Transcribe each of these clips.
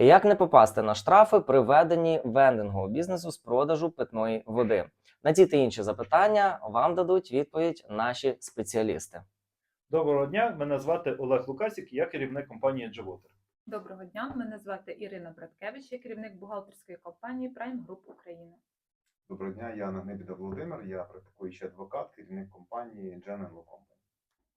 Як не попасти на штрафи при веденні вендингового бізнесу з продажу питної води? На ті та інші запитання вам дадуть відповідь наші спеціалісти. Доброго дня, мене звати Олег Лукасік, я керівник компанії Джавотер. Доброго дня, мене звати Ірина Браткевич, я керівник бухгалтерської компанії Prime Group України. Доброго дня, я Нагнебіда Володимир, я практикуючий адвокат, керівник компанії Law Company.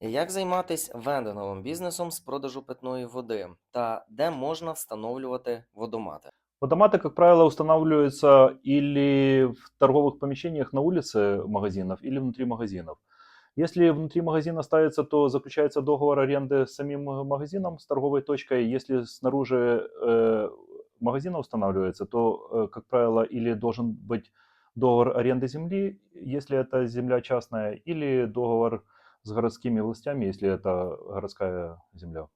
Як займатися вендинговим бізнесом з продажу питної води та де можна встановлювати водомати? Водоматы, как правило, устанавливаются или в торговых помещениях на улице магазинов, или внутри магазинов. Если внутри магазина ставится, то заключается договор аренды с самим магазином, с торговой точкой. Если снаружи э, магазина устанавливается, то, э, как правило, или должен быть договор аренды земли, если это земля частная, или договор с городскими властями, если это городская земля.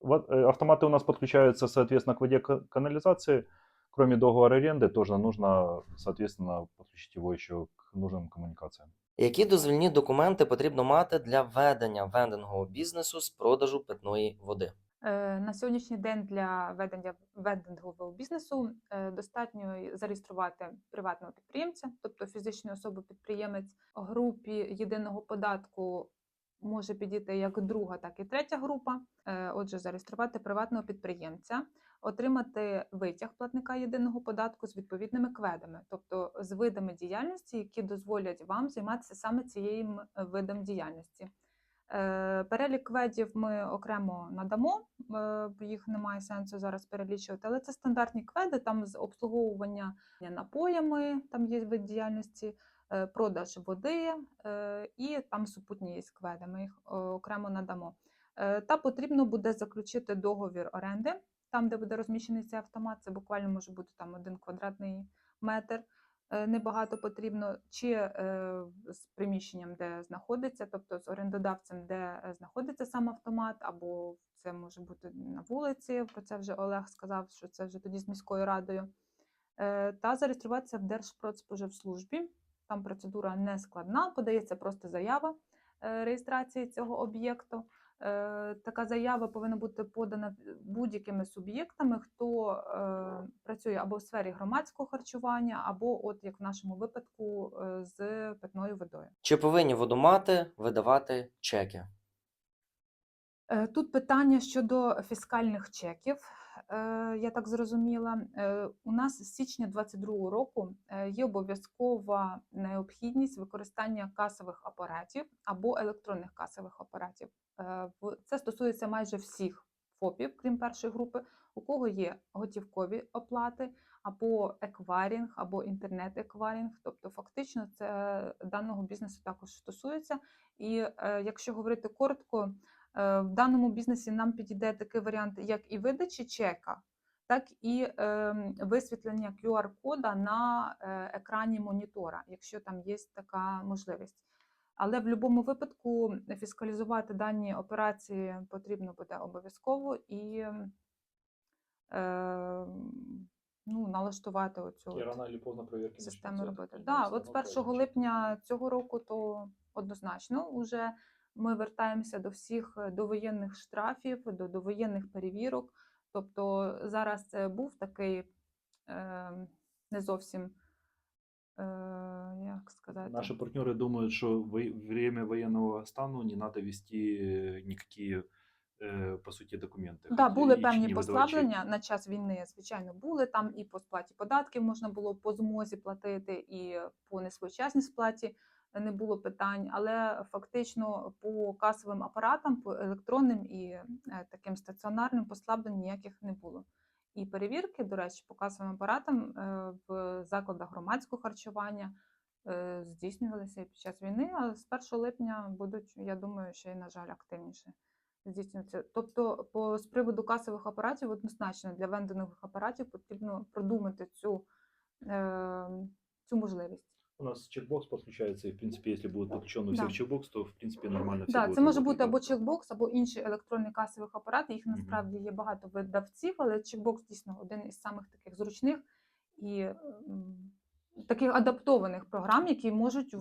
Вот, э, Автоматы у нас подключаются, соответственно, к воде ка- канализации. Кроме договора аренды, тоже нужно, соответственно, подключить его еще к нужным коммуникациям. Які дозвільні документи потрібно мати для ведення вендингового бізнесу з продажу питної води? Е, На сьогоднішній день для ведення вендингового бізнесу е, достатньо зареєструвати приватного підприємця, тобто фізичну особу-підприємець. Групі єдиного податку може підійти як друга, так і третя група. Е, Отже, зареєструвати приватного підприємця, отримати витяг платника єдиного податку з відповідними кведами, тобто з видами діяльності, які дозволять вам займатися саме цією видом діяльності. Е, Перелік кведів ми окремо надамо, е, їх немає сенсу зараз перелічувати, але це стандартні кведи, там з обслуговування напоями, там є вид діяльності, е, продаж води і там супутні є кведи, ми їх окремо надамо. Та потрібно буде заключити договір оренди, там, де буде розміщений цей автомат, це буквально може бути там один квадратний метр небагато потрібно, чи е, з приміщенням, де знаходиться, тобто з орендодавцем, де е, знаходиться сам автомат, або це може бути на вулиці. Про це вже Олег сказав, що це вже тоді з міською радою. Е, Та зареєструватися в Держпродспоживслужбі. Там процедура не складна, подається просто заява е, реєстрації цього об'єкту. Е, Така заява повинна бути подана будь-якими суб'єктами, хто е, працює або в сфері громадського харчування, або, от як в нашому випадку, е, з питною водою. Чи повинні водомати видавати чеки? Тут питання щодо фіскальних чеків. Я так зрозуміла. У нас з січня 2022 року є обов'язкова необхідність використання касових апаратів або електронних касових апаратів. Е, Це стосується майже всіх ФОПів, крім першої групи, у кого є готівкові оплати, або еквайрінг, або інтернет-еквайрінг. Тобто, фактично, це даного бізнесу також стосується. І е, якщо говорити коротко, е, в даному бізнесі нам підійде такий варіант, як і видачі чека, так і висвітлення QR-кода на е, екрані монітора, якщо там є така можливість. Але в будь-якому випадку фіскалізувати дані операції потрібно буде обов'язково і е, ну, налаштувати оцю от рано или поздно проверки систему роботи. Да, от з равно 1 липня цього року, то однозначно вже ми вертаємося до всіх е, довоєнних штрафів, до довоєнних перевірок. Тобто зараз це був такий е, не зовсім, як сказати, Наши партнеры думают, что во время военного стану не надо вести э, никакие, э, по сути, документы. Да, хоть були и певні не выдавать послаблення чеки. на час війни, звичайно, були там і по сплаті податків можна було по змозі платити, і по несвоєчасній сплаті не було питань. Але фактично по касовим апаратам, по електронним і е, таким стаціонарним послаблень ніяких не було. І перевірки, до речі, по касовим апаратам е, в закладах громадського харчування е, здійснювалися і під час війни, а з 1 липня будуть, я думаю, ще й, на жаль, активніше здійснюватися. Тобто, по з приводу касових апаратів, однозначно для вендингових апаратів потрібно продумати цю, е, цю можливість. У нас чекбокс підключається, і в принципі, якщо буде підключено всіх Да. чекбокс, то, в принципі нормально все Да, буде. це може бути або чекбокс, або інші електронні касових апарати. Їх насправді є багато видавців, але чекбокс дійсно один із самих таких зручних і таких адаптованих програм, які можуть в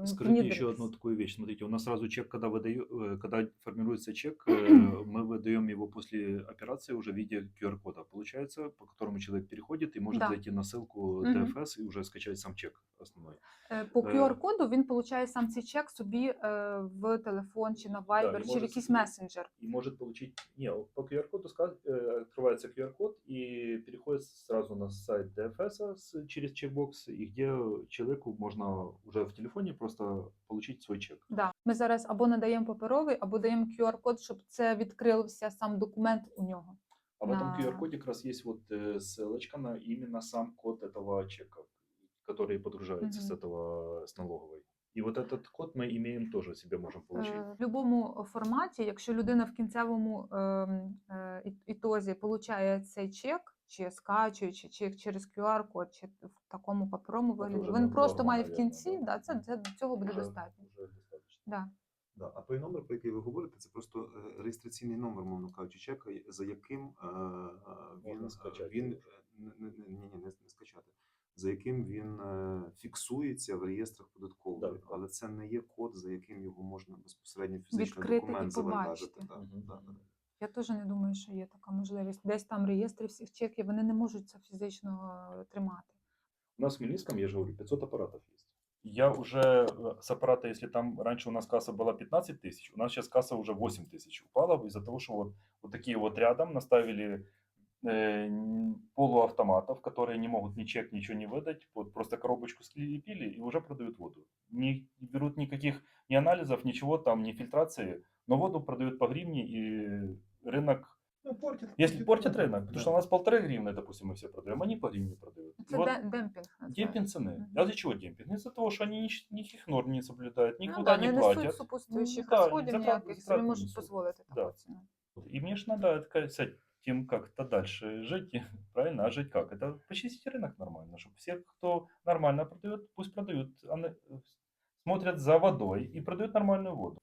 в- Скажите еще внедритись. одну такую вещь. Смотрите, у нас сразу чек, когда, выдаю, э, когда формируется чек, э, мы выдаем его после операции уже в виде QR-кода. получается, по которому человек переходит и может Да. зайти на ссылку Мгм. ТФС и уже скачать сам чек основной. Е, По Е. QR-коду він получає сам цей чек собі е, в телефон чи на Viber, і чи в може якийсь собі- месенджер. И может получить... Не, по QR-коду ска- э, открывается QR-код и переходит сразу на сайт ТФС с- через чекбокс, и где человеку можно уже в телефоне просто получить свой чек. Да. Ми зараз або надаємо паперовий, або даємо QR-код, щоб це відкрився сам документ у нього. А в этом На- QR-коде как раз есть вот э, ссылочка на именно сам код этого чека, который подгружается с Мгм. этого, с налоговой. И вот этот код мы имеем тоже себе можем получить. Е, В будь-якому форматі, якщо людина в кінцевому ем, е, і- ітозі получає цей чек, чи скачуючи, чи через QR-код, чи в такому паперовому вигляді, він просто має в кінці, да. да, це, це цього буде достатньо. уже достаточно. Да. Да. А той номер, про який ви говорите, це просто е, реєстраційний номер, мовно кажучи, чека, за яким е, е, він, він його. е, н- н- н- ні, ні, не, не скачати, за яким він е, фіксується в реєстрах так. але це не є код, за яким його можна безпосередньо фізично документ завантажити. побачити. Так, Мгм. так, так. Я теж не думаю, що є така можливість. Десь там реєстри всіх чеків, вони не можуть це фізично е, тримати. У нас в Хмельницком, я же говорю, 500 аппаратов есть. Я уже э, с аппарата, если там раньше у нас касса была 15 тысяч, у нас сейчас касса уже 8 тысяч упала из-за того, что вот, вот такие вот рядом наставили э, н- полуавтоматов, которые не могут ни чек, ничего не выдать, вот просто коробочку слепили и уже продают воду. Не берут никаких ни анализов, ничего там, ни фильтрации, но воду продают по гривне и рынок Ну, портять, если портят рынок, потому Да. что у нас полторы гривны, допустим, мы все продаем, они по гривне продают. И Це вот де- демпінг. називається. демпинг цены. Мгм. А для чего демпинг? Из-за того, что они нич- никаких норм не соблюдают, Ну, никуда да, не не платят. несуть супутствуючих Ну, да, розходів затрат- ніяких, собі затрат не можуть несуть. дозволити Да. таку ціну. И мне ж надо как, с этим как-то дальше жить, правильно? А жить как? Это почистить рынок нормально, чтобы все, кто нормально продает, пусть продают, ана- смотрят за водой и продают нормальную воду.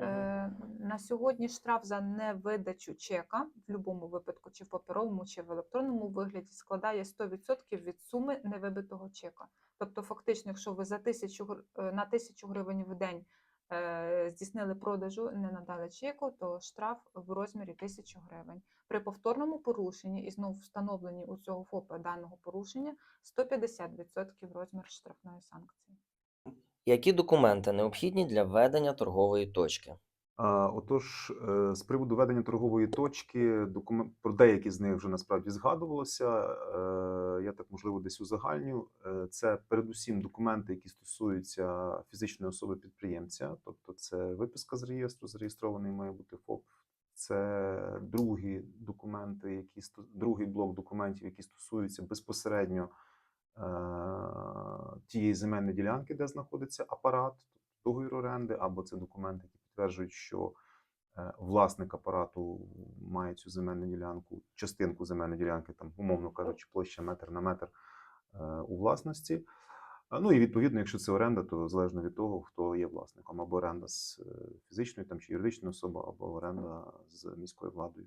Е, на сьогодні штраф за невидачу чека в будь-якому випадку, чи в паперовому, чи в електронному вигляді, складає 100% від суми невибитого чека. Тобто, фактично, якщо ви за тисячу е, на тисячу гривень в день е, здійснили продажу, не надали чеку, то штраф в розмірі 1000 гривень. При повторному порушенні і знов встановленні у цього ФОПа даного порушення 150% розмір штрафної санкції. Які документи необхідні для ведення торгової точки? Отож, е, з приводу ведення торгової точки, документ про деякі з них вже насправді згадувалося. Е, Я так можливо десь узагальню. Е, Це передусім документи, які стосуються фізичної особи підприємця, тобто це виписка з реєстру, зареєстрований має бути ФОП. Це другі документи, які другий блок документів, які стосуються безпосередньо тієї земельної ділянки, де знаходиться апарат, договір оренди, або це документи, які підтверджують, що е, власник апарату має цю земельну ділянку, частинку земельної ділянки, там, умовно кажучи, площа метр на метр е, у власності. Е, Ну і відповідно, якщо це оренда, то залежно від того, хто є власником, або оренда з е, фізичної там, чи юридичної особи, або оренда з міською владою.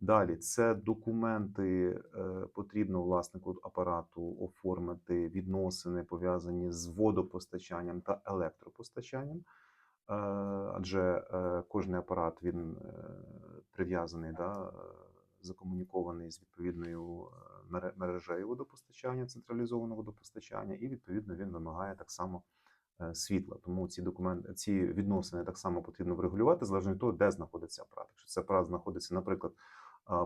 Далі це документи е, потрібно власнику апарату оформити відносини пов'язані з водопостачанням та електропостачанням. Е, адже е, кожний апарат він прив'язаний, да, закомунікований з відповідною мережею водопостачання, централізованого водопостачання, і відповідно він вимагає так само світла. Тому ці документи, ці відносини так само потрібно врегулювати залежно від того, де знаходиться апарат. Якщо це апарат знаходиться, наприклад,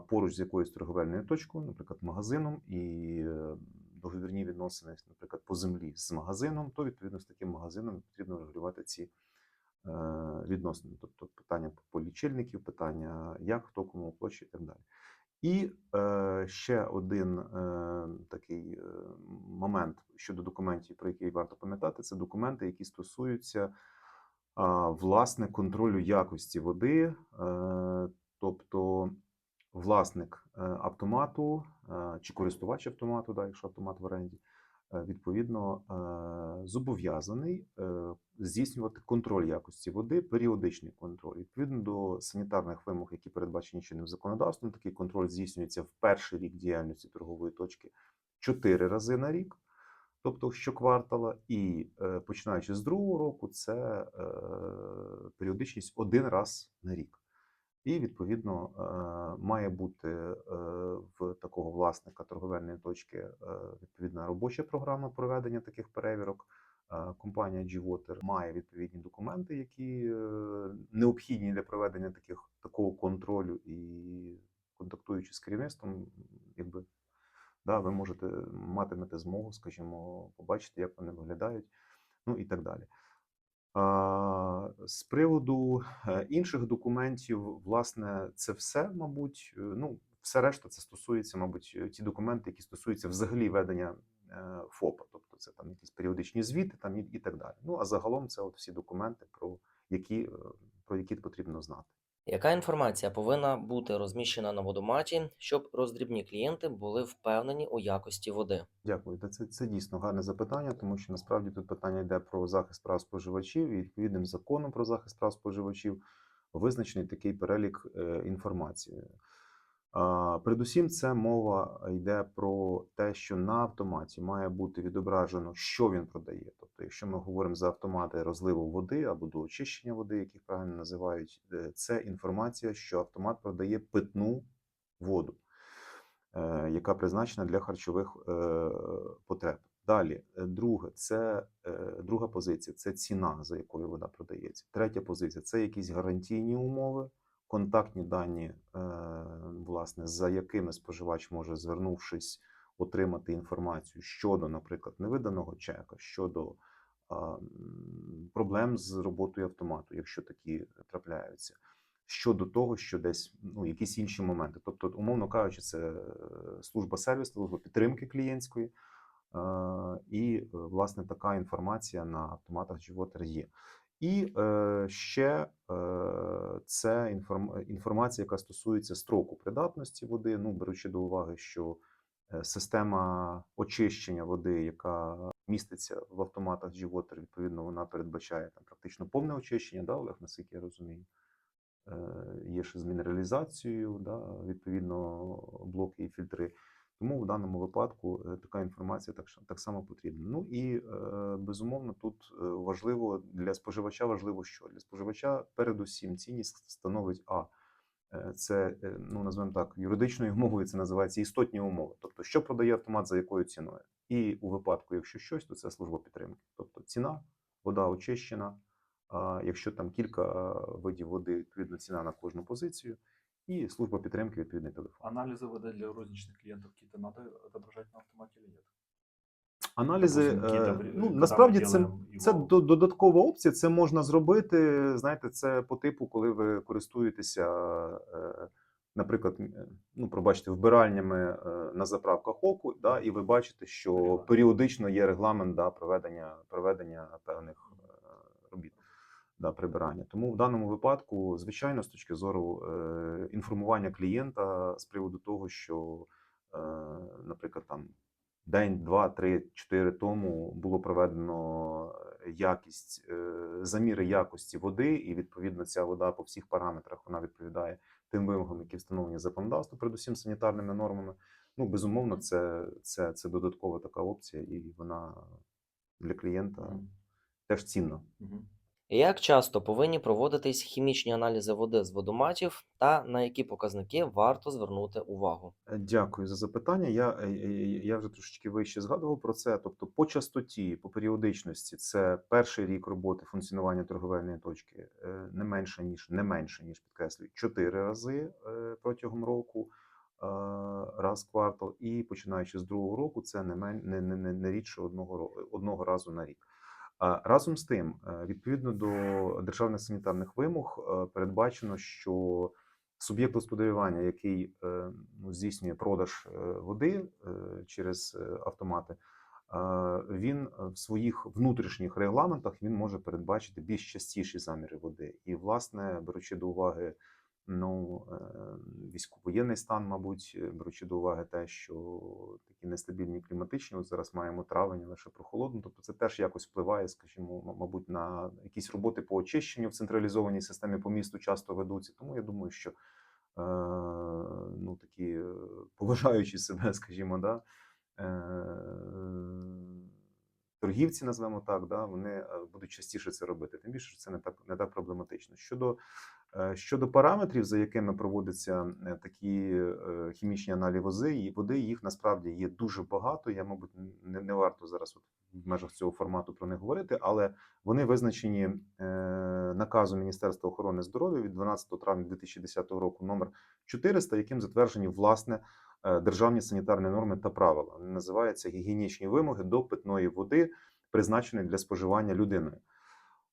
поруч з якоюсь торговельною точкою, наприклад, магазином, і е, договірні відносини, наприклад, по землі з магазином, то відповідно з таким магазином потрібно регулювати ці е, відносини. Тобто питання по лічильників, питання як, хто кому площі і так далі. І е, ще один е, такий е, момент щодо документів, про який варто пам'ятати, це документи, які стосуються а, власне контролю якості води, е, тобто власник е, автомату е, чи користувач автомату, да, якщо автомат в оренді, е, відповідно зобов'язаний здійснювати контроль якості води, періодичний контроль. Відповідно до санітарних вимог, які передбачені чинним законодавством, такий контроль здійснюється в перший рік діяльності торгової точки чотири рази на рік. Тобто щоквартала, і починаючи з другого року, це періодичність один раз на рік. І відповідно е, має бути е, в власника торговельної точки е, відповідна робоча програма проведення таких перевірок. Компанія G-Water має відповідні документи, які необхідні для проведення таких такого контролю і контактуючи з керівництвом, якби да, ви можете матимете змогу, скажімо, побачити, як вони виглядають, ну і так далі. З приводу е, інших документів, власне, це все, мабуть, е, ну, все решта це стосується, мабуть, е, ті документи, які стосуються взагалі ведення ФОПа, тобто це там якісь періодичні звіти там і, і так далі. Ну а загалом це от всі документи, про які, про які потрібно знати. Яка інформація повинна бути розміщена на водоматі, щоб роздрібні клієнти були впевнені у якості води? Дякую. Та Це, це дійсно гарне запитання, тому що насправді тут питання йде про захист прав споживачів, і відповідним законом про захист прав споживачів визначений такий перелік е, інформації. Передусім, це мова йде про те, що на автоматі має бути відображено, що він продає. Тобто, якщо ми говоримо за автомати розливу води або до очищення води, як їх правильно називають, е, це інформація, що автомат продає питну воду е, яка призначена для харчових е, потреб. Далі, друге, це друга позиція це ціна, за якою вода продається. Третя позиція це якісь гарантійні умови, контактні дані, е, власне, за якими споживач може, звернувшись, отримати інформацію щодо, наприклад, невиданого чека, щодо проблем з роботою автомату, якщо такі трапляються щодо того, що десь ну, якісь інші моменти. Тобто, умовно кажучи, це е, служба сервісу, служба підтримки клієнтської, е, і власне така інформація на автоматах G-Water є. І ще це інформ, інформація, яка стосується строку придатності води. Ну, беручи до уваги, що е, система очищення води, яка міститься в автоматах G-Water, відповідно, вона передбачає там практично повне очищення, да, Олег, наскільки я розумію. Е, Є ще з мінералізацією, да, відповідно, блоки і фільтри. Тому в даному випадку е, така інформація так, так само потрібна. Ну і е, безумовно, тут е, важливо для споживача важливо що? Для споживача передусім цінність становить А. Це, ну назвемо так, юридичною мовою це називається істотні умови. Тобто, що продає автомат за якою ціною. І у випадку, якщо щось, то це служба підтримки. Тобто ціна, вода очищена. А якщо там кілька видів води, відповідно ціна на кожну позицію, і служба підтримки відповідний телефон. Анализы воды для розничных клиентов какие-то надо отображать на автомате или нет? Аналізи, Допустим, какие-то е, вре- ну когда насправді мы це, делаем це его- до- додаткова опція. Це можна зробити. Знаєте, це по типу, коли ви користуєтеся, е, наприклад, м, е, ну пробачте, вбиральнями е, на заправках оку, да, і ви бачите, що Перебиваю. періодично є регламент да, проведення, проведення певних е, робіт. Да, прибирання. Тому в даному випадку, звичайно, з точки зору е, інформування клієнта з приводу того, що, е, наприклад, там день, два, три, чотири тому було проведено якість е, заміри якості води, і відповідно ця вода по всіх параметрах вона відповідає тим вимогам, які встановлені законодавством, передусім санітарними нормами. Ну, безумовно, це, це, це додаткова така опція, і вона для клієнта теж цінна. Як часто повинні проводитись хімічні аналізи води з водоматів та на які показники варто звернути увагу? Е, Дякую за запитання. Я, е, е, я вже трошечки вище згадував про це. Тобто, по частоті, по періодичності, це перший рік роботи функціонування торговельної точки не менше ніж не менше ніж підкреслюю, чотири рази протягом року, раз квартал, і починаючи з другого року, це не мен, не, не, не, рідше одного одного разу на рік. А Разом з тим, е, відповідно до державних санітарних вимог, е, передбачено, що суб'єкт господарювання, який е, ну, здійснює продаж е, води е, через е, автомати, е, він е, в своїх внутрішніх регламентах він може передбачити більш частіші заміри води. І, власне, беручи до уваги ну, е, військовоєнний стан, мабуть, е, беручи до уваги те, що такі нестабільні кліматичні, от зараз маємо травень, лише прохолодно, тобто це теж якось впливає, скажімо, мабуть, на якісь роботи по очищенню в централізованій системі по місту часто ведуться. Тому я думаю, що е, ну, такі поважаючі себе, скажімо, да, торгівці, назвемо так, да, вони будуть частіше це робити. Тим більше що це не так, не так проблематично. Щодо Щодо параметрів, за якими проводяться е, такі е, хімічні аналізи води, їх насправді є дуже багато. Я, мабуть, не, не варто зараз от в межах цього формату про них говорити, але вони визначені е, наказом Міністерства охорони здоров'я від 12 травня 2010 року, номер 400, яким затверджені власне е, державні санітарні норми та правила. Вони називаються гігієнічні вимоги до питної води, призначеної для споживання людиною.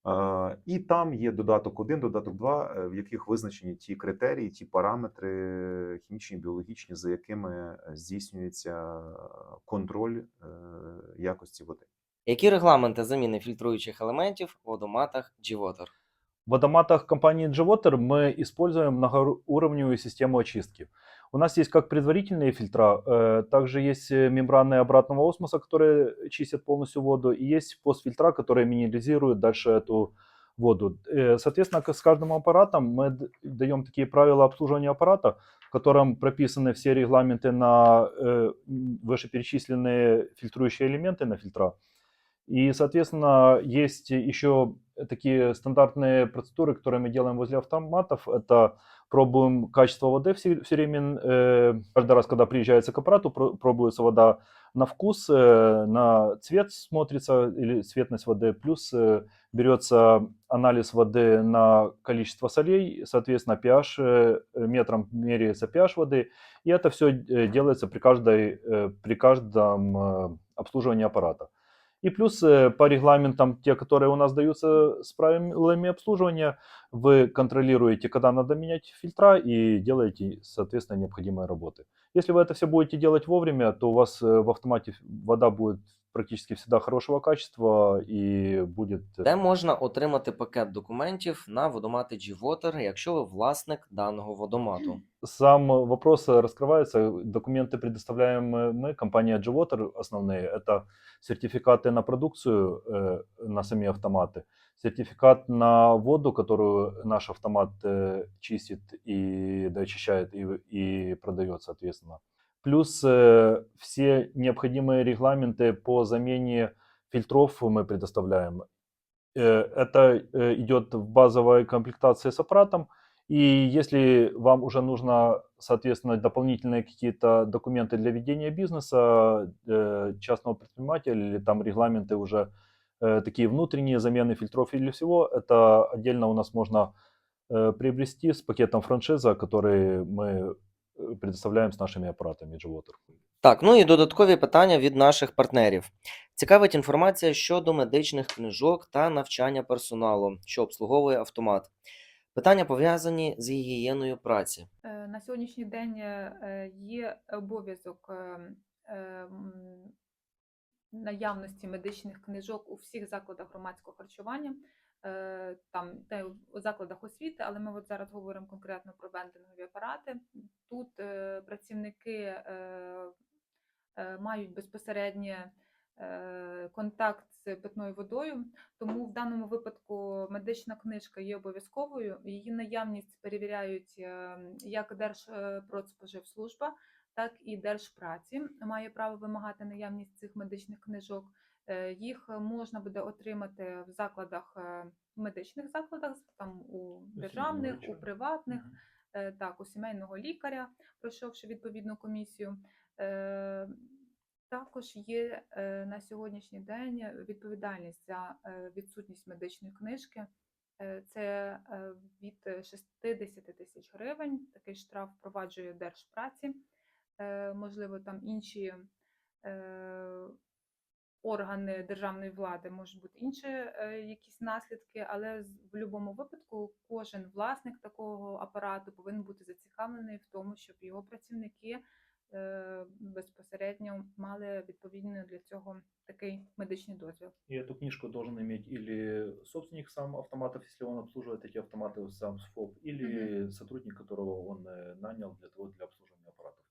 Е, І там є додаток 1, додаток 2, е, в яких визначені ті критерії, ті параметри хімічні, біологічні, за якими е, здійснюється контроль якості води. Які регламенти заміни фільтруючих елементів в водоматах G-Water? В водоматах компании G-Water мы используем многоуровневую систему очистки. У нас есть как предварительные фильтра, э, также есть э, мембраны обратного осмоса, которые чистят полностью воду, и есть постфильтра, которые минерализируют дальше эту воду. Э, Соответственно, с каждым аппаратом мы даем такие правила обслуживания аппарата, в котором прописаны все регламенты на вышеперечисленные фильтрующие элементы на фильтра. И, соответственно, есть еще такие стандартные процедуры, которые мы делаем возле автоматов. Это пробуем качество воды все, все время. э, каждый раз, когда приезжается к аппарату, про- пробуется вода на вкус, э, на цвет смотрится или цветность воды. Плюс э, берется анализ воды на количество солей, соответственно, pH э, метром меряется pH воды. И это все делается при, каждой, э, при каждом э, обслуживании аппарата. И плюс э, по регламентам, те, которые у нас даются с правилами обслуживания, вы контролируете, когда надо менять фильтра и делаете, соответственно, необходимые работы. Если вы это все будете делать вовремя, то у вас э, в автомате вода будет практически всегда хорошего качества и будет... э, Де можна отримати пакет документів на водомати G-Water, якщо ви власник даного водомату? Сам вопрос э, раскрывается. Документы предоставляем э, мы, компания G-Water основные. Это сертификаты на продукцию, э, на сами автоматы, сертификат на воду, которую наш автомат э, чистит и доочищает и, и продает, соответственно. Плюс э, все необходимые регламенты по замене фильтров мы предоставляем. Э, Это э, идет в базовой комплектации с аппаратом. И если вам уже нужно, соответственно, дополнительные какие-то документы для ведения бизнеса частного предпринимателя или там регламенты уже такие внутренние замены фильтров или всего, это отдельно у нас можно приобрести с пакетом франшиза, который мы э, предоставляем с нашими аппаратами G-Water. Так, ну і додаткові питання від наших партнерів. Цікавить інформація щодо медичних книжок та навчання персоналу, що обслуговує автомат. Питання пов'язані з гігієною праці. Е, На сьогоднішній день е, є обов'язок е, наявності медичних книжок у всіх закладах громадського харчування, там та у закладах освіти, але ми от зараз говоримо конкретно про вендингові апарати. Тут е, працівники е, е, мають безпосереднє е, контакт з питною водою, тому в даному випадку медична книжка є обов'язковою. Її наявність перевіряють е, як Держпродспоживслужба, так і Держпраці має право вимагати наявність цих медичних книжок. Е, Їх можна буде отримати в закладах, е, в медичних закладах, там у державних, у приватних, е, так, у сімейного лікаря, пройшовши відповідну комісію. Е, Також є е, на сьогоднішній день відповідальність за е, відсутність медичної книжки. Е, Це е, від 60 тисяч гривень. Такий штраф впроваджує Держпраці. Е, Можливо, там інші е, органи державної влади можуть бути інші е, якісь наслідки, але з- в будь-якому випадку кожен власник такого апарату повинен бути зацікавлений в тому, щоб його працівники е, безпосередньо мали відповідно для цього такий медичний дозвіл. И эту книжку должен иметь или собственник сам автоматов, если он обслуживает эти автоматы сам с ФОП, или сотрудник, которого он э, нанял для того для обслуживания аппаратов.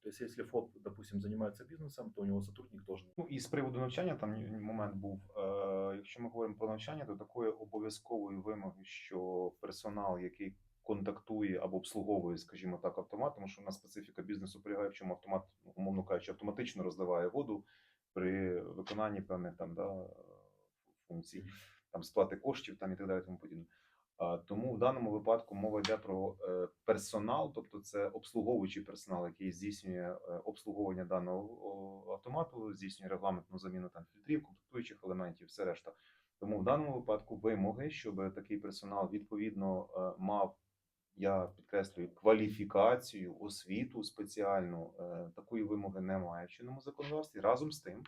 То есть, если ФОП, допустим, занимается бизнесом, то у него сотрудник должен Ну і з приводу навчання там момент був. Е, якщо ми говоримо про навчання, то такої обов'язкової вимоги, що персонал, який контактує або обслуговує, скажімо так, автомат, тому що у нас специфіка бізнесу полягає, в чому автомат, ну, умовно кажучи, автоматично розливає воду при виконанні певних там да, функцій, там сплати коштів там і так далі, тому подібне. Тому в даному випадку мова йде про е, персонал, тобто це обслуговуючий персонал, який здійснює е, обслуговування даного автомату, здійснює регламентну заміну там фільтрів, комплектуючих елементів, все решта. Тому в даному випадку вимоги, щоб такий персонал відповідно е, мав, я підкреслюю, кваліфікацію, освіту спеціальну, такої вимоги немає в чинному законодавстві. Разом з тим,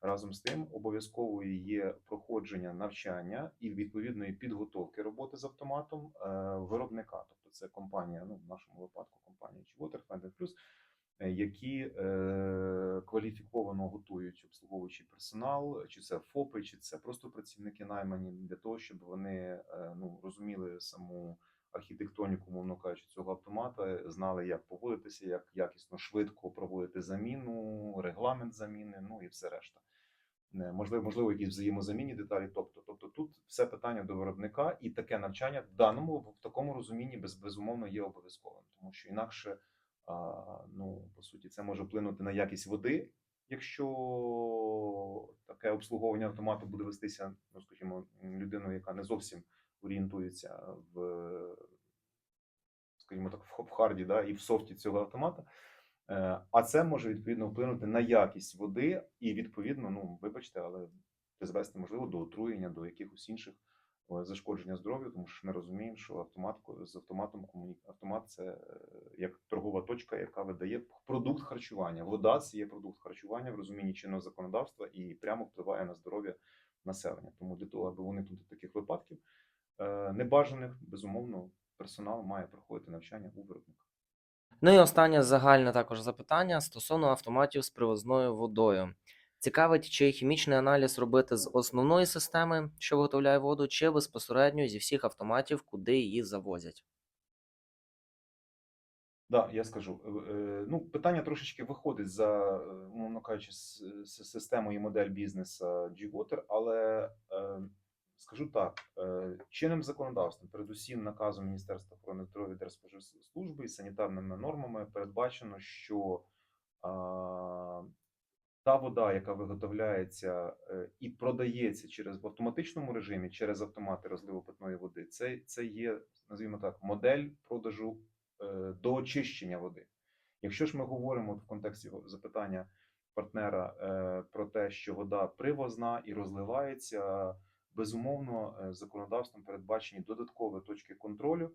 разом з тим, обов'язковою є проходження навчання і відповідної підготовки роботи з автоматом е, виробника. Тобто це компанія, ну в нашому випадку компанія Чвотер, Фендер Плюс, е, які е, кваліфіковано готують обслуговуючий персонал, чи це ФОПи, чи це просто працівники наймані для того, щоб вони ну розуміли саму архітектоніку, мовно кажучи, цього автомата, знали, як поводитися, як якісно швидко проводити заміну, регламент заміни, ну і все решта. Не, Можливо, можливо, якісь взаємозамінні деталі. Тобто, тобто тут все питання до виробника, і таке навчання в даному в такому розумінні без, безумовно є обов'язковим, тому що інакше, а, ну по суті, це може вплинути на якість води, якщо таке обслуговування автомату буде вестися, ну скажімо, людиною, яка не зовсім орієнтується в, скажімо так, в в харді да, і в софті цього автомата. Е, А це може відповідно вплинути на якість води, і відповідно, ну вибачте, але призвести можливо до отруєння, до якихось інших е, зашкодження здоров'ю, тому що ми розуміємо, що автомат з автоматом автомат це е, як торгова точка, яка видає продукт харчування. Вода це є продукт харчування в розумінні чинного законодавства і прямо впливає на здоров'я населення. Тому для того, аби уникнути таких випадків небажаних, безумовно, персонал має проходити навчання у виробника. Ну і останнє загальне також запитання стосовно автоматів з привозною водою. Цікавить, чи хімічний аналіз робити з основної системи, що виготовляє воду, чи безпосередньо зі всіх автоматів, куди її завозять. Да, я скажу. Е, е, Ну, питання трошечки виходить за, е, умовно кажучи, с- с- системою і модель бізнесу G-Water, але скажу так: е, чинним законодавством, передусім наказом Міністерства охорони здоров'я Держспоживслужби і санітарними нормами передбачено, що та вода, яка виготовляється е, і продається через в автоматичному режимі через автомати розливу питної води, це, це є, називаємо так, модель продажу е, до очищення води. Якщо ж ми говоримо в контексті запитання партнера про те, що вода привозна і розливається, безумовно, е, законодавством передбачені додаткові точки контролю.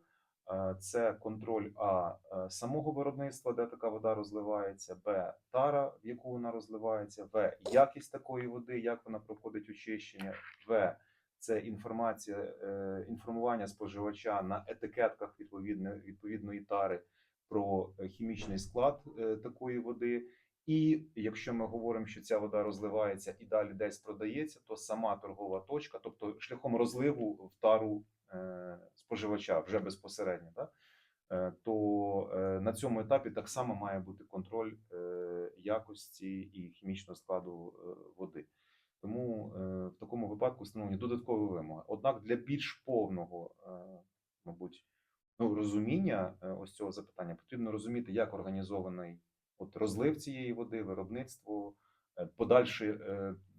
Е, Це контроль А е, самого виробництва, де така вода розливається, Б тара, в яку вона розливається, В якість такої води, як вона проходить очищення, В це інформація, інформування споживача на етикетках відповідної відповідної тари про хімічний склад такої води. І якщо ми говоримо, що ця вода розливається і далі десь продається, то сама торгова точка, тобто шляхом розливу в тару е, споживача вже безпосередньо, так? е, то е, на цьому етапі так само має бути контроль якості і хімічного складу води. Тому в такому випадку встановлені додаткові вимоги. Однак для більш повного, мабуть, ну, розуміння ось цього запитання потрібно розуміти, як організований от розлив цієї води, виробництво, е, подальше,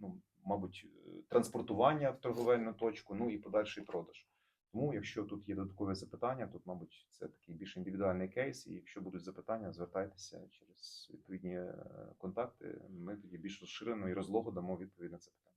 ну, мабуть, е, транспортування в торговельну точку, ну і подальший продаж. Тому, якщо тут є додаткові запитання, тут, мабуть, це такий більш індивідуальний кейс. І якщо будуть запитання, звертайтеся через відповідні е, контакти. Ми тоді більш розширено і розлого дамо відповідь на це питання.